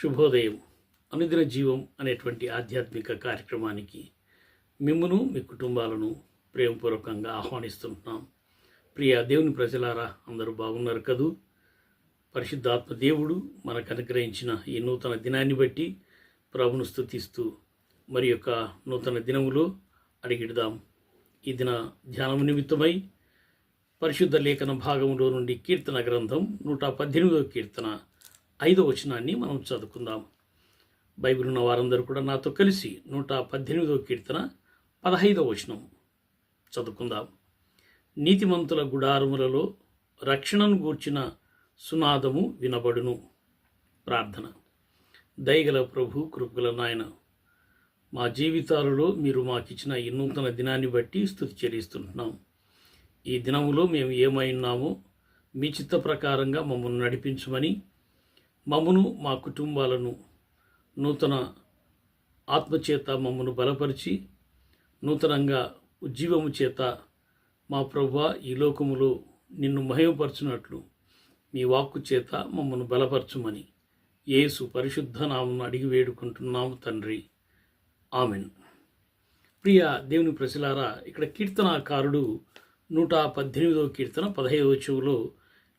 శుభోదయం. అనుదిన జీవం అనేటువంటి ఆధ్యాత్మిక కార్యక్రమానికి మిమ్మును మీ కుటుంబాలను ప్రేమపూర్వకంగా ఆహ్వానిస్తుంటున్నాం. ప్రియ దేవుని ప్రజలారా అందరూ బాగున్నారు కదూ? పరిశుద్ధాత్మ దేవుడు మనకు అనుగ్రహించిన ఈ నూతన దినాన్ని బట్టి ప్రభును స్థుతిస్తూ మరి యొక్క నూతన దినములో అడిగిడదాం. ఈ దిన ధ్యానం నిమిత్తమై పరిశుద్ధ లేఖన భాగంలో నుండి కీర్తన గ్రంథం నూట పద్దెనిమిదవ కీర్తన ఐదవ వచనాన్ని మనం చదువుకుందాం. బైబిల్ ఉన్న వారందరూ కూడా నాతో కలిసి నూట పద్దెనిమిదవ కీర్తన పదహైదవ వచనం చదువుకుందాం. నీతిమంతుల గుడారములలో రక్షణను గూర్చిన సునాదము వినబడును. ప్రార్థన. దయగల ప్రభు కృపగల నాయన మా జీవితాలలో మీరు మాకిచ్చిన ఈ నూతన దినాన్ని బట్టి స్థుతి చెల్లిస్తుంటున్నాం ఈ దినములో మేము ఏమై ఉన్నామో మీ చిత్త ప్రకారంగా మమ్మల్ని నడిపించమని మమ్మను మా కుటుంబాలను నూతన ఆత్మచేత మమ్మను బలపరిచి నూతనంగా ఉజ్జీవము చేత మా ప్రభు ఈ లోకములో నిన్ను మహిమపరచునట్లు మీ వాక్కు చేత మమ్మను బలపరచుమని యేసు పరిశుద్ధ నామను అడిగి వేడుకుంటున్నాము తండ్రి. ఆమెన్. ప్రియ దేవుని ప్రజలారా ఇక్కడ కీర్తనాకారుడు నూట పద్దెనిమిదవ కీర్తన పదహైదవ చెవులో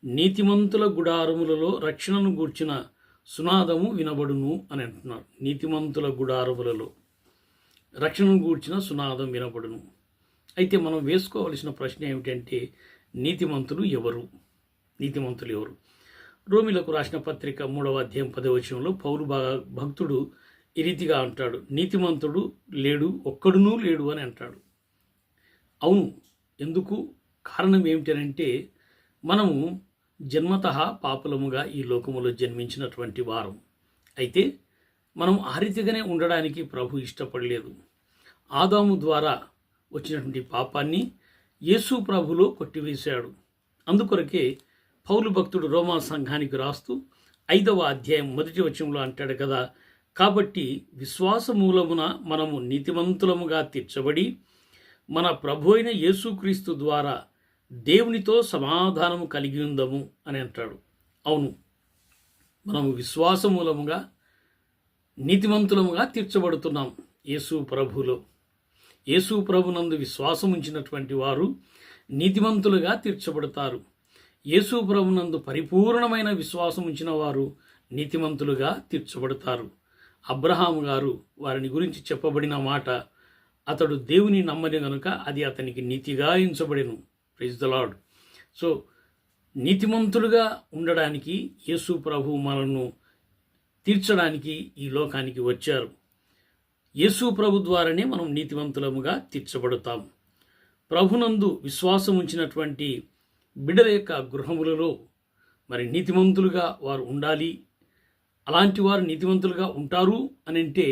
నీతిమంతుల గుడారములలో రక్షణను గూర్చిన సునాదము వినబడును అని అంటున్నారు నీతిమంతుల గుడారములలో రక్షణను గూర్చిన సునాదం వినబడును. అయితే మనం వేసుకోవలసిన ప్రశ్న ఏమిటంటే నీతిమంతులు ఎవరు? నీతిమంతులు ఎవరు? రోమిలకు రాసిన పత్రిక మూడవ అధ్యాయం పదవచనంలో పౌరు భక్తుడు ఈ రీతిగా అంటాడు. నీతిమంతుడు లేడు ఒక్కడునూ లేడు అని అంటాడు. అవును ఎందుకు? కారణం ఏమిటనంటే మనము జన్మత పాపులముగా ఈ లోకములో జన్మించినటువంటి వారం. అయితే మనం ఆ రీతిగానే ఉండడానికి ప్రభు ఇష్టపడలేదు. ఆదాము ద్వారా వచ్చినటువంటి పాపాన్ని యేసు ప్రభులో కొట్టివేశాడు. అందుకొరకే పౌలు భక్తుడు రోమా సంఘానికి రాస్తూ ఐదవ అధ్యాయం మొదటి వచనంలో అంటాడు కదా కాబట్టి విశ్వాస మూలమున మనము నీతివంతులముగా తీర్చబడి మన ప్రభు అయిన యేసుక్రీస్తు ద్వారా దేవునితో సమాధానము కలిగి ఉందము అని అంటాడు. అవును మనము విశ్వాసమూలముగా నీతిమంతులముగా తీర్చబడుతున్నాం యేసు ప్రభులో యేసు ప్రభునందు విశ్వాసం ఉంచినటువంటి వారు నీతిమంతులుగా తీర్చబడతారు. యేసు ప్రభునందు పరిపూర్ణమైన విశ్వాసం ఉంచిన వారు నీతిమంతులుగా తీర్చబడతారు. అబ్రహాము గారు వారిని గురించి చెప్పబడిన మాట అతడు దేవుని నమ్మని గనుక అది అతనికి నీతిగా ఎంచబడెను. ప్రైజ్ ద లాడ్ సో నీతిమంతులుగా ఉండడానికి యేసు ప్రభు మనను తీర్చడానికి ఈ లోకానికి వచ్చారు. యేసు ప్రభు ద్వారానే మనం నీతివంతులముగా తీర్చబడతాం. ప్రభునందు విశ్వాసం ఉంచినటువంటి బిడ్డల యొక్క గృహములలో మరి నీతిమంతులుగా వారు ఉండాలి. అలాంటి వారు నీతివంతులుగా ఉంటారు అని అంటే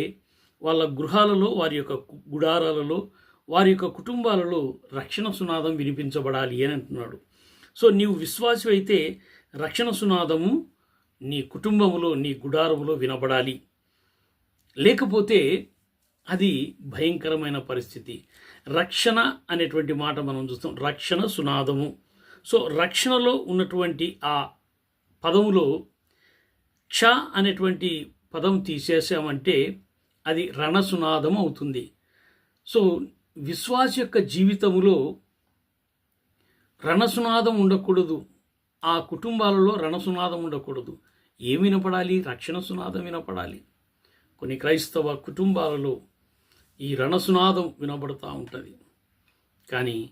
వాళ్ళ గృహాలలో వారి యొక్క గుడారాలలో వారి యొక్క కుటుంబాలలో రక్షణ సునాదం వినిపించబడాలి అని అంటున్నాడు. సో నీవు విశ్వాసం అయితే రక్షణ సునాదము నీ కుటుంబములో నీ గుడారములో వినబడాలి. లేకపోతే అది భయంకరమైన పరిస్థితి. రక్షణ అనేటువంటి మాట మనం చూస్తాం. రక్షణ సునాదము. సో రక్షణలో ఉన్నటువంటి ఆ పదములో క్ష అనేటువంటి పదం తీసేసామంటే అది రణసునాదం అవుతుంది. సో విశ్వాస యొక్క జీవితంలో రణసునాదం ఉండకూడదు. ఆ కుటుంబాలలో రణసునాదం ఉండకూడదు. ఏమి వినపడాలి? రక్షణ సునాదం వినపడాలి. కొన్ని క్రైస్తవ కుటుంబాలలో ఈ రణసునాదం వినబడుతూ ఉంటుంది. కానీ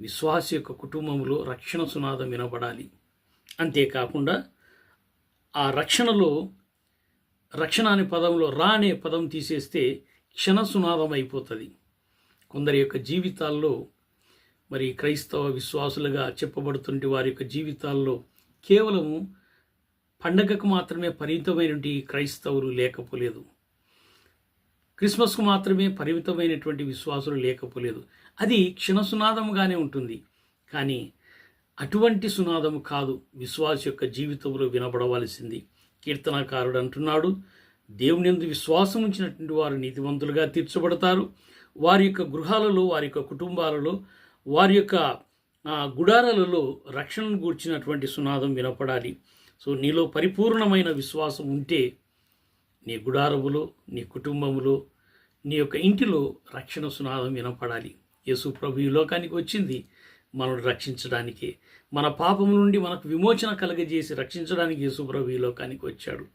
విశ్వాస యొక్క కుటుంబంలో రక్షణ సునాదం వినబడాలి అంతేకాకుండా ఆ రక్షణలో రక్షణ అనే పదంలో రా అనే పదం తీసేస్తే క్షణ సునాదం అయిపోతుంది. కొందరి యొక్క జీవితాల్లో మరి క్రైస్తవ విశ్వాసులుగా చెప్పబడుతుంటే వారి యొక్క జీవితాల్లో కేవలము పండగకు మాత్రమే పరిమితమైనటువంటి క్రైస్తవులు లేకపోలేదు. క్రిస్మస్కు మాత్రమే పరిమితమైనటువంటి విశ్వాసులు లేకపోలేదు. అది క్షణ సునాదముగానే ఉంటుంది. కానీ అటువంటి సునాదము కాదు విశ్వాస యొక్క జీవితంలో వినబడవలసింది. కీర్తనాకారుడు అంటున్నాడు దేవుని ఎందు విశ్వాసం ఉంచినటువంటి వారు నీతివంతులుగా తీర్చబడతారు. వారి యొక్క గృహాలలో వారి యొక్క కుటుంబాలలో వారి యొక్క గుడారాలలో రక్షణను గూర్చినటువంటి సునాదం వినపడాలి. సో నీలో పరిపూర్ణమైన విశ్వాసం ఉంటే నీ గుడారములో నీ కుటుంబములో నీ యొక్క ఇంటిలో రక్షణ సునాదం వినపడాలి. యేసు ప్రభు ఈ లోకానికి వచ్చింది మనల్ని రక్షించడానికి. మన పాపం నుండి మనకు విమోచన కలగజేసి రక్షించడానికి యేసు ప్రభు ఈ లోకానికి వచ్చాడు.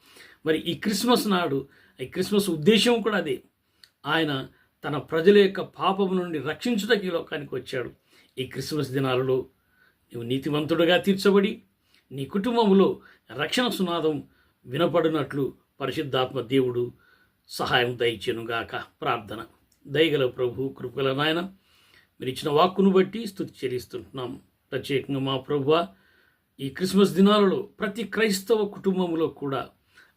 మరి ఈ క్రిస్మస్ నాడు ఈ క్రిస్మస్ ఉద్దేశం కూడా అదే. ఆయన తన ప్రజల యొక్క పాపం నుండి రక్షించుటకు ఈ లోకానికి వచ్చాడు. ఈ క్రిస్మస్ దినాలలో నీవు నీతివంతుడుగా తీర్చబడి నీ కుటుంబంలో రక్షణ సునాదం వినపడినట్లు పరిశుద్ధాత్మ దేవుడు సహాయం దయచేనుగాక. ప్రార్థన దయగల ప్రభు కృపల నాయన మీరు ఇచ్చిన వాక్కును బట్టి స్థుతి చెల్లిస్తుంటున్నాం ప్రత్యేకంగా మా ప్రభువ ఈ క్రిస్మస్ దినాలలో ప్రతి క్రైస్తవ కుటుంబంలో కూడా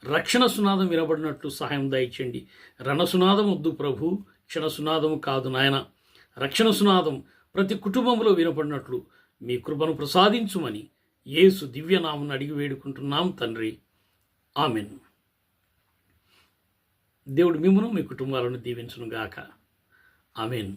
రక్షణ సునాదం వినబడినట్లు సహాయం దయచేయండి. రణసునాదం వద్దు ప్రభు. రక్షణ సునాదము కాదు నాయన. రక్షణ సునాదం ప్రతి కుటుంబంలో వినపడినట్లు మీ కృపను ప్రసాదించుమని యేసు దివ్యనామను అడిగి వేడుకుంటున్నాం తండ్రి. ఆమెన్. దేవుడు మిమ్మను మీ కుటుంబాలను దీవించునుగాక. ఆమెన్.